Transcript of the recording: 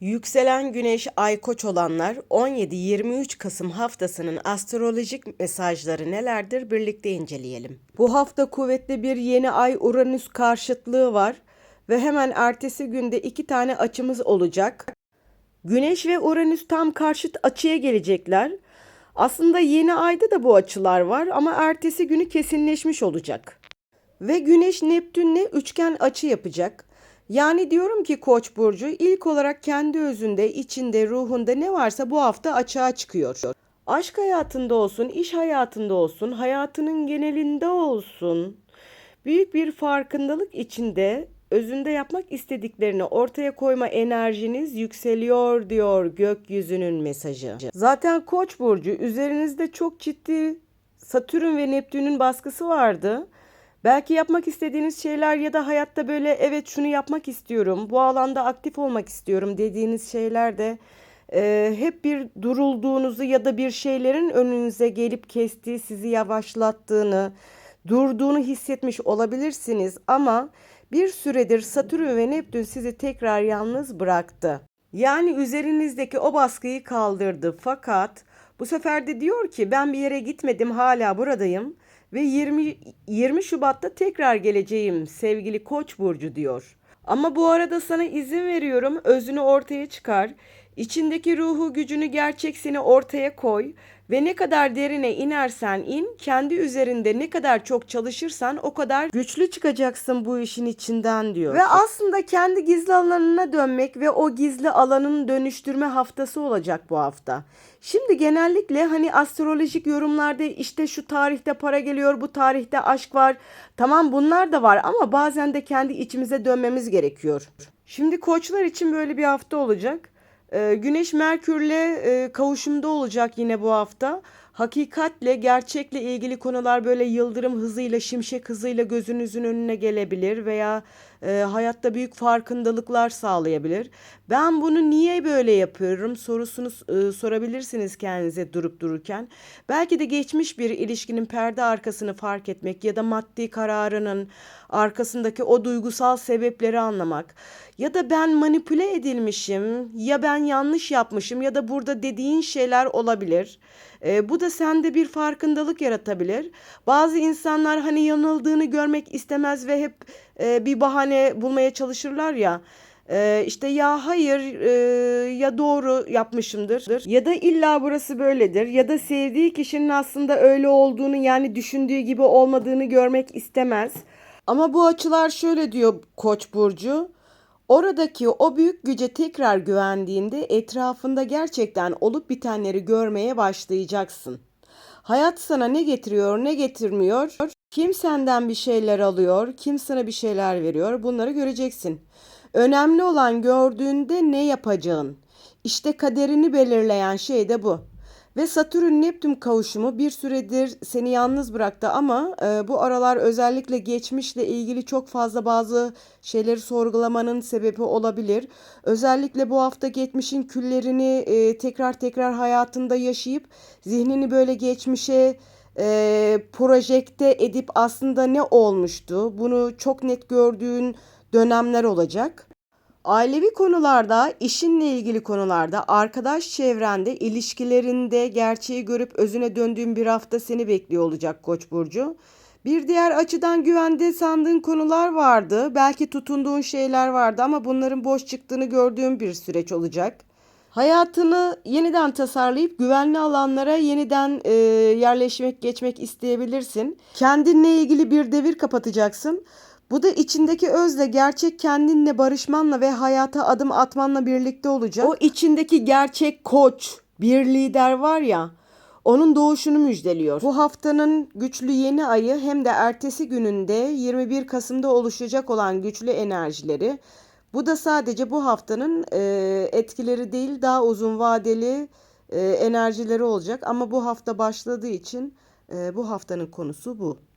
Yükselen Güneş Ay Koç olanlar 17-23 Kasım haftasının astrolojik mesajları nelerdir birlikte inceleyelim. Bu hafta kuvvetli bir yeni ay Uranüs karşıtlığı var ve hemen ertesi günde iki tane açımız olacak. Güneş ve Uranüs tam karşıt açıya gelecekler. Aslında yeni ayda da bu açılar var ama ertesi günü kesinleşmiş olacak. Ve Güneş Neptün'le üçgen açı yapacak. Yani diyorum ki Koç burcu ilk olarak kendi özünde, içinde, ruhunda ne varsa bu hafta açığa çıkıyor. Aşk hayatında olsun, iş hayatında olsun, hayatının genelinde olsun. Büyük bir farkındalık içinde özünde yapmak istediklerini ortaya koyma enerjiniz yükseliyor diyor gökyüzünün mesajı. Zaten Koç burcu üzerinizde çok ciddi Satürn ve Neptün'ün baskısı vardı. Belki yapmak istediğiniz şeyler ya da hayatta böyle evet şunu yapmak istiyorum, bu alanda aktif olmak istiyorum dediğiniz şeyler de e, hep bir durulduğunuzu ya da bir şeylerin önünüze gelip kestiği, sizi yavaşlattığını, durduğunu hissetmiş olabilirsiniz. Ama bir süredir Satürn ve Neptün sizi tekrar yalnız bıraktı. Yani üzerinizdeki o baskıyı kaldırdı. Fakat bu sefer de diyor ki ben bir yere gitmedim hala buradayım ve 20 20 Şubat'ta tekrar geleceğim sevgili Koç burcu diyor. Ama bu arada sana izin veriyorum özünü ortaya çıkar. İçindeki ruhu gücünü gerçeksini ortaya koy ve ne kadar derine inersen in, kendi üzerinde ne kadar çok çalışırsan o kadar güçlü çıkacaksın bu işin içinden diyor. Ve aslında kendi gizli alanına dönmek ve o gizli alanın dönüştürme haftası olacak bu hafta. Şimdi genellikle hani astrolojik yorumlarda işte şu tarihte para geliyor, bu tarihte aşk var. Tamam bunlar da var ama bazen de kendi içimize dönmemiz gerekiyor. Şimdi koçlar için böyle bir hafta olacak. Ee, Güneş Merkür'le e, kavuşumda olacak yine bu hafta. Hakikatle, gerçekle ilgili konular böyle yıldırım hızıyla, şimşek hızıyla gözünüzün önüne gelebilir veya e, hayatta büyük farkındalıklar sağlayabilir. Ben bunu niye böyle yapıyorum sorusunu e, sorabilirsiniz kendinize durup dururken. Belki de geçmiş bir ilişkinin perde arkasını fark etmek ya da maddi kararının arkasındaki o duygusal sebepleri anlamak ya da ben manipüle edilmişim ya ben yanlış yapmışım ya da burada dediğin şeyler olabilir. E, bu da sende bir farkındalık yaratabilir. Bazı insanlar hani yanıldığını görmek istemez ve hep e, bir bahane bulmaya çalışırlar ya. E, işte ya hayır e, ya doğru yapmışımdır ya da illa burası böyledir ya da sevdiği kişinin aslında öyle olduğunu yani düşündüğü gibi olmadığını görmek istemez. Ama bu açılar şöyle diyor Koç burcu. Oradaki o büyük güce tekrar güvendiğinde etrafında gerçekten olup bitenleri görmeye başlayacaksın. Hayat sana ne getiriyor, ne getirmiyor? Kim senden bir şeyler alıyor, kim sana bir şeyler veriyor? Bunları göreceksin. Önemli olan gördüğünde ne yapacağın. İşte kaderini belirleyen şey de bu. Ve Satürn Neptün kavuşumu bir süredir seni yalnız bıraktı ama e, bu aralar özellikle geçmişle ilgili çok fazla bazı şeyleri sorgulamanın sebebi olabilir. Özellikle bu hafta geçmişin küllerini e, tekrar tekrar hayatında yaşayıp zihnini böyle geçmişe e, projekte edip aslında ne olmuştu bunu çok net gördüğün dönemler olacak. Ailevi konularda, işinle ilgili konularda, arkadaş çevrende, ilişkilerinde gerçeği görüp özüne döndüğün bir hafta seni bekliyor olacak Koç burcu. Bir diğer açıdan güvende sandığın konular vardı. Belki tutunduğun şeyler vardı ama bunların boş çıktığını gördüğün bir süreç olacak. Hayatını yeniden tasarlayıp güvenli alanlara yeniden e, yerleşmek, geçmek isteyebilirsin. Kendinle ilgili bir devir kapatacaksın. Bu da içindeki özle gerçek kendinle barışmanla ve hayata adım atmanla birlikte olacak. O içindeki gerçek koç, bir lider var ya, onun doğuşunu müjdeliyor. Bu haftanın güçlü yeni ayı hem de ertesi gününde 21 Kasım'da oluşacak olan güçlü enerjileri. Bu da sadece bu haftanın e, etkileri değil daha uzun vadeli e, enerjileri olacak. Ama bu hafta başladığı için e, bu haftanın konusu bu.